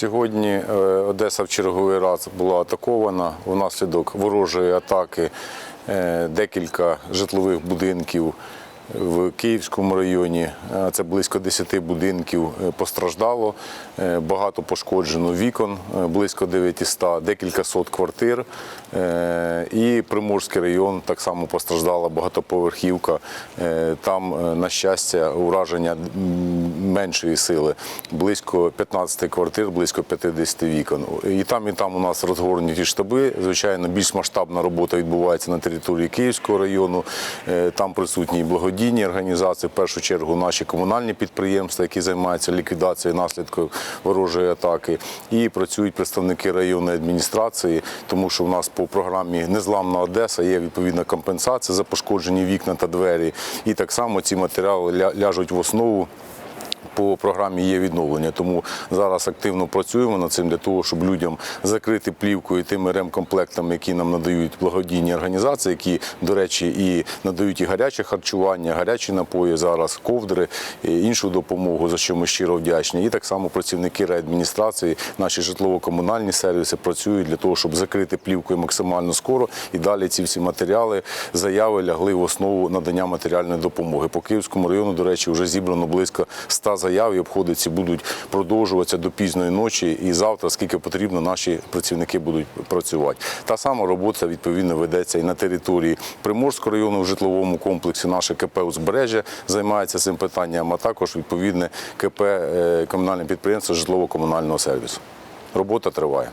Сьогодні е, Одеса в черговий раз була атакована внаслідок ворожої атаки. е, Декілька житлових будинків в Київському районі. е, Це близько 10 будинків е, постраждало. Е, Багато пошкоджено вікон, близько 900, декілька сот квартир. І Приморський район так само постраждала багатоповерхівка. Там, на щастя, ураження меншої сили. Близько 15 квартир, близько 50 вікон. І там, і там у нас розгорнуті штаби. Звичайно, більш масштабна робота відбувається на території Київського району. Там присутні благодійні організації, в першу чергу наші комунальні підприємства, які займаються ліквідацією наслідків ворожої атаки. І працюють представники районної адміністрації, тому що в нас по програмі Незламна Одеса є відповідна компенсація за пошкоджені вікна та двері. І так само ці матеріали ляжуть в основу по програмі є відновлення, тому зараз активно працюємо над цим для того, щоб людям закрити плівкою тими ремкомплектами, які нам надають благодійні організації, які, до речі, і надають і гаряче харчування, гарячі напої зараз, ковдри, і іншу допомогу, за що ми щиро вдячні. І так само працівники реадміністрації, наші житлово-комунальні сервіси працюють для того, щоб закрити плівкою максимально скоро і далі ці всі матеріали, заяви лягли в основу надання матеріальної допомоги. По Київському району, до речі, вже зібрано близько 100 заяв і обходиці будуть продовжуватися до пізної ночі. І завтра, скільки потрібно, наші працівники будуть працювати. Та сама робота відповідно ведеться і на території Приморського району в житловому комплексі. Наше КП «Узбережжя» займається цим питанням, а також відповідне КП е, комунальне підприємство житлово-комунального сервісу. Робота триває.